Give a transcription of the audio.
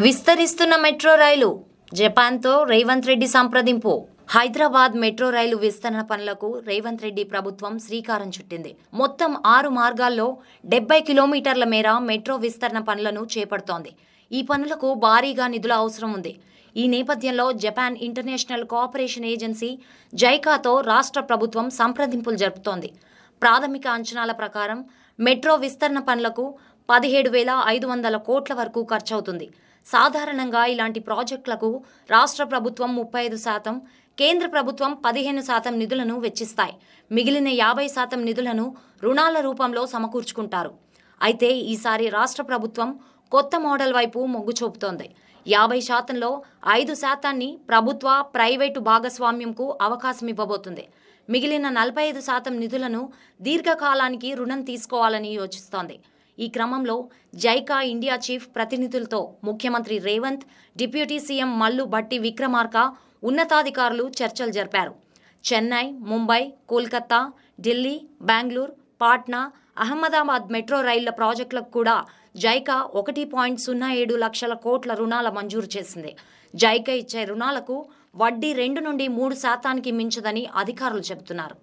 విస్తరిస్తున్న metro rail జపాన్తో రేవంత్ రెడ్డి సంప్రదింపు. హైదరాబాద్ మెట్రో రైలు విస్తరణ పనులకు రేవంత్ రెడ్డి ప్రభుత్వం శ్రీకారం చుట్టింది. మొత్తం ఆరు మార్గాల్లో డెబ్బై కిలోమీటర్ల మేర మెట్రో విస్తరణ పనులను చేపడుతోంది. ఈ పనులకు భారీగా నిధుల అవసరం ఉంది. ఈ నేపథ్యంలో జపాన్ ఇంటర్నేషనల్ కోఆపరేషన్ ఏజెన్సీ జైకాతో రాష్ట్ర ప్రభుత్వం సంప్రదింపులు జరుపుతోంది. ప్రాథమిక అంచనాల ప్రకారం మెట్రో విస్తరణ పనులకు పదిహేడు వేల ఐదు వందల కోట్ల వరకు ఖర్చవుతుంది. సాధారణంగా ఇలాంటి ప్రాజెక్టులకు రాష్ట్ర ప్రభుత్వం ముప్పై ఐదు శాతం కేంద్ర ప్రభుత్వం పదిహేను శాతం నిధులను వెచ్చిస్తాయి. మిగిలిన యాభై శాతం నిధులను రుణాల రూపంలో సమకూర్చుకుంటారు. అయితే ఈసారి రాష్ట్ర ప్రభుత్వం కొత్త మోడల్ వైపు మొగ్గు చూపుతోంది. యాభై శాతంలో ఐదు శాతాన్ని ప్రభుత్వ ప్రైవేటు భాగస్వామ్యంకు అవకాశం ఇవ్వబోతుంది. మిగిలిన నలభై ఐదు శాతం నిధులను దీర్ఘకాలానికి రుణం తీసుకోవాలని యోచిస్తోంది. ఈ క్రమంలో జైకా ఇండియా చీఫ్ ప్రతినిధులతో ముఖ్యమంత్రి రేవంత్ డిప్యూటీ సీఎం మల్లు భట్టి విక్రమార్క ఉన్నతాధికారులు చర్చలు జరిపారు. చెన్నై ముంబై కోల్కతా ఢిల్లీ బెంగళూరు పాట్నా అహ్మదాబాద్ మెట్రో రైళ్ళ ప్రాజెక్టులకు కూడా జైకా ఒకటి పాయింట్ సున్నా ఏడు లక్షల కోట్ల రుణాల మంజూరు చేసింది. జైకా ఇచ్చే రుణాలకు వడ్డీ రెండు నుండి మూడు శాతానికి మించదని అధికారులు చెబుతున్నారు.